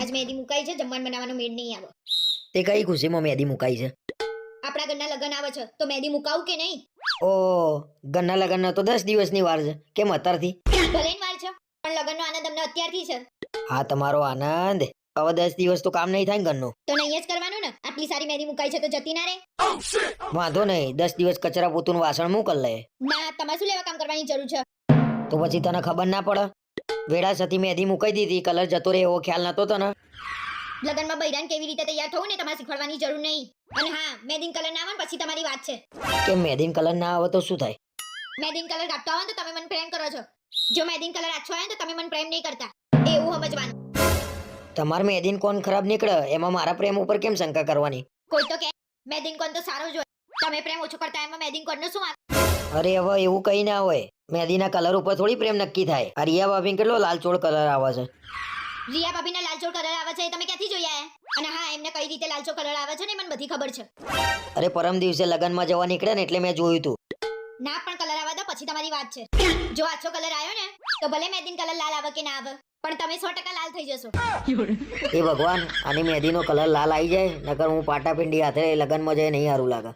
આજ મહેંદી મુકાઈ છે જમવાનું બનાવવાનો મેળ નહીં આવે. તે કઈ ખુશીમાં મહેંદી મુકાઈ છે? આપણા ઘરના લગ્ન આવે છે તો મહેંદી મુકાવું કે નહીં? ઓ ઘરના લગ્ન તો દસ દિવસની વાર છે. કેમ અત્યારથી? ભલે વાર છે પણ લગ્નનો આનંદ અમને અત્યારથી છે. હા તમારો આનંદ. હવે દસ દિવસ તો કામ નહીં થાય ઘરનું. તો નહીં જ કરવાનું ને? આટલી સારી મહેંદી મુકાઈ છે તો જતી ના રે વાંધો નહીં દસ દિવસ કચરા પોતું વાસણ મોકલ લે. ના તમારે શું લેવા કામ કરવાની જરૂર છે? તો પછી તને ખબર ના પડે? વેડા સતી મુકાઈ દીધી. કલર જતો રહે એવો ખ્યાલ નતો તને? લગનમાં બૈરાન કેવી રીતે તૈયાર થવું ને તમારે શીખવાડવાની જરૂર નહીં. અને હા મહેંદી કલર ના આવે ને પછી તમારી વાત છે. કે મહેંદી કલર ના આવે તો શું થાય? મહેંદી કલર કાઢતો આવે તો તમે મને પ્રેમ કરો છો. જો મહેંદી કલર આછો આવે તો તમે મને પ્રેમ નહીં કરતા. એવું સમજવાનું. તમારે મેદીન કોણ ખરાબ નીકળે? એમાં મારા પ્રેમ ઉપર કેમ શંકા કરવાની? કોઈ તો કે મેદીન કોણ તો સારો જ હોય. તમે પ્રેમ ઓછો કરતા એમાં મેદીન કોણનું શું વાત અરે હવે એવું કઈ ના હોય. મહેંદીના કલર ઉપર થોડી પ્રેમ નક્કી થાય. આ રિયા ભાભી કેટલો લાલચોળ કલર આવે છે. રિયા ભાભીના લાલચો કલર આવે છે એ તમે ક્યાંથી જોયા? અને હા એમને કઈ રીતે લાલચો કલર આવે છે ને મને બધી ખબર છે. અરે પરમ દિવસે લગનમાં જવા નીકળ્યા ને એટલે મેં જોયું તું. ના પણ કલર આવે તો પછી તમારી વાત છે. જો આછો કલર આવ્યો ને તો ભલે મેદીન કલર લાલ આવે કે ના આવે પણ તમે સો ટકા લાલ થઈ જશો. એ ભગવાન આની મેદીનો કલર લાલ આવી જાય નકર હું પાટાપિંડી હાથે લગનમાં જઈ નહીં સારું લાગે.